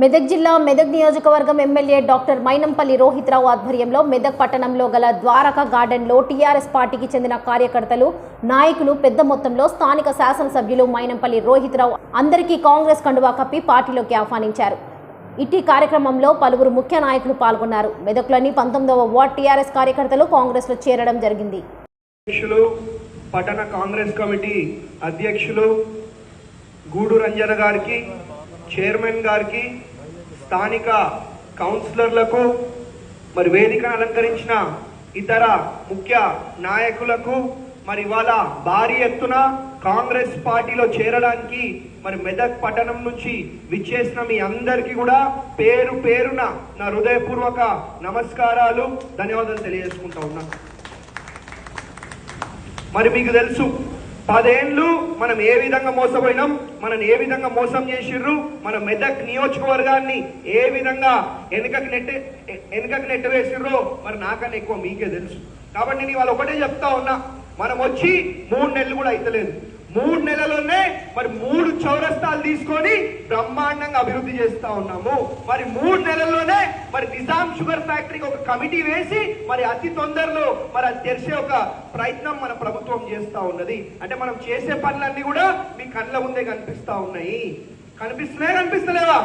మెదక్ జిల్లా మెదక్ నియోజకవర్గం MLA doctor Mynampally Rohit Rao ఆధ్వర్యంలో మెదక్ పట్టణంలో గల ద్వారకా గార్డెన్లో టీఆర్ఎస్ పార్టీకి చెందిన కార్యకర్తలు నాయకులు పెద్ద మొత్తంలో స్థానిక శాసనసభ్యులు మైనంపల్లి రోహిత్రావు అందరికీ కాంగ్రెస్ కండువా కప్పి పార్టీలోకి ఆహ్వానించారు. ఇటీ కార్యక్రమంలో పలువురు ముఖ్య నాయకులు పాల్గొన్నారు. మెదక్లోని పంతొమ్మిదవ వార్డ్ టీఆర్ఎస్ కార్యకర్తలు కాంగ్రెస్లో చేరడం జరిగింది. పట్టణ కాంగ్రెస్ కమిటీ అధ్యక్షులు గూడు రంజన గారికి చైర్మన్ గారికి స్థానిక కౌన్సిలర్లకు మరి వేదికను అలంకరించిన ఇతర ముఖ్య నాయకులకు మరి ఇవాళ భారీ ఎత్తున కాంగ్రెస్ పార్టీలో చేరడానికి మరి మెదక్ పట్టణం నుంచి విచ్చేసిన మీ అందరికీ కూడా పేరు పేరున నా హృదయపూర్వక నమస్కారాలు ధన్యవాదాలు తెలియజేసుకుంటా ఉన్నాను. మరి మీకు తెలుసు పదేండ్లు మనం ఏ విధంగా మోసపోయినాం? మనం ఏ విధంగా మోసం చేసిర్రు? మన మెదక్ నియోజకవర్గాన్ని ఏ విధంగా వెనుకకి నెట్టి వెనుకకి నెట్టవేసిర్రో మరి నాకన్నా ఎక్కువ మీకే తెలుసు. కాబట్టి నేను ఇవాళ ఒకటే చెప్తా ఉన్నా. మనం వచ్చి మూడు నెలలు కూడా అయితలేదు. మూడు నెలల్లోనే మరి మూడు చౌరస్తాలు తీసుకొని బ్రహ్మాండంగా అభివృద్ధి చేస్తా ఉన్నాము. మరి మూడు నెలల్లోనే మరి నిజాం షుగర్ ఫ్యాక్టరీకి ఒక కమిటీ వేసి మరి అతి తొందరలో మరి అది తెరిచే ఒక ప్రయత్నం మన ప్రభుత్వం చేస్తా ఉన్నది. అంటే మనం చేసే పనులన్నీ కూడా మీ కళ్ళ ముందే కనిపిస్తా ఉన్నాయి. కనిపిస్తున్నాయా కనిపిస్తలేవా?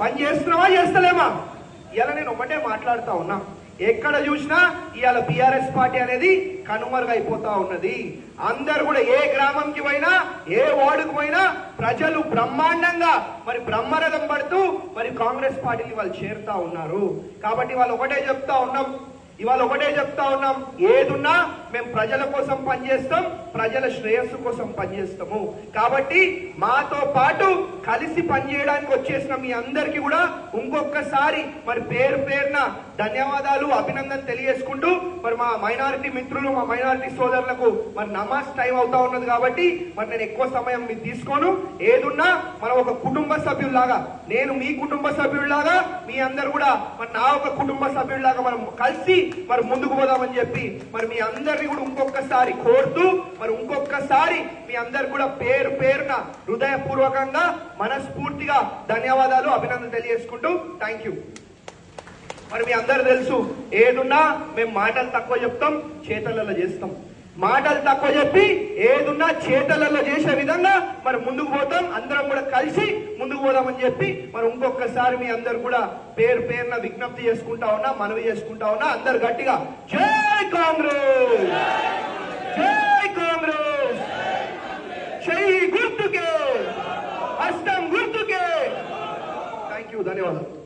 పని చేస్తున్నావా చేస్తలేమా ఇలా నేను ఒకటే మాట్లాడుతా ఉన్నా. ఎక్కడ చూసినా ఇవాళ బీఆర్ఎస్ పార్టీ అనేది కనుమరుగైపోతా ఉన్నది. అందరు కూడా ఏ గ్రామంకి పోయినా ఏ వార్డుకు పోయినా ప్రజలు బ్రహ్మాండంగా మరి బ్రహ్మరథం పడుతూ మరి కాంగ్రెస్ పార్టీని వాళ్ళు చేరుతా ఉన్నారు. కాబట్టి వాళ్ళు ఒకటే చెప్తా ఉన్నాం. ఇవాళ ఒకటే చెప్తా ఉన్నాం. ఏదున్నా మేము ప్రజల కోసం పనిచేస్తాం ప్రజల శ్రేయస్సు కోసం పనిచేస్తాము. కాబట్టి మాతో పాటు కలిసి పనిచేయడానికి వచ్చేసిన మీ అందరికీ కూడా ఇంకొకసారి మరి పేరు పేరున ధన్యవాదాలు అభినందన తెలియజేసుకుంటూ మరి మా మైనారిటీ మిత్రులు మా మైనారిటీ సోదరులకు మరి నమాజ్ టైం అవుతా ఉన్నది కాబట్టి మరి నేను ఎక్కువ సమయం మీరు తీసుకోను. ఏదున్నా మనం ఒక కుటుంబ సభ్యుల్లాగా నేను మీ కుటుంబ సభ్యుల్లాగా మీ అందరు కూడా మరి నా ఒక కుటుంబ సభ్యుల్లాగా మనం కలిసి మరి ముందుకు పోదామని చెప్పి మరి మీ అందరిని కూడా ఇంకొకసారి కోరుతూ మరి ఇంకొకసారి మీ అందరు కూడా పేరు పేరున హృదయపూర్వకంగా మనస్ఫూర్తిగా ధన్యవాదాలు అభినందన తెలియజేసుకుంటూ థ్యాంక్ యూ మరి మీ అందరు తెలుసు ఏదున్నా మేము మాటలు తక్కువ చెప్తాం చేతలలో చేస్తాం. మాటలు తక్కువ చెప్పి ఏదున్నా చేతలలో చేసే విధంగా మరి ముందుకు పోతాం అందరం కూడా కలిసి ముందుకు పోదామని చెప్పి మరి ఇంకొకసారి మీ అందరు కూడా పేరు పేరున విజ్ఞప్తి చేసుకుంటా ఉన్నా మనవి చేసుకుంటా ఉన్నా అందరు గట్టిగా జై కాంగ్రెస్ జై కాంగ్రెస్ చెయ్యి గుర్తుకే హస్తం గుర్తుకే థ్యాంక్ యూ ధన్యవాదాలు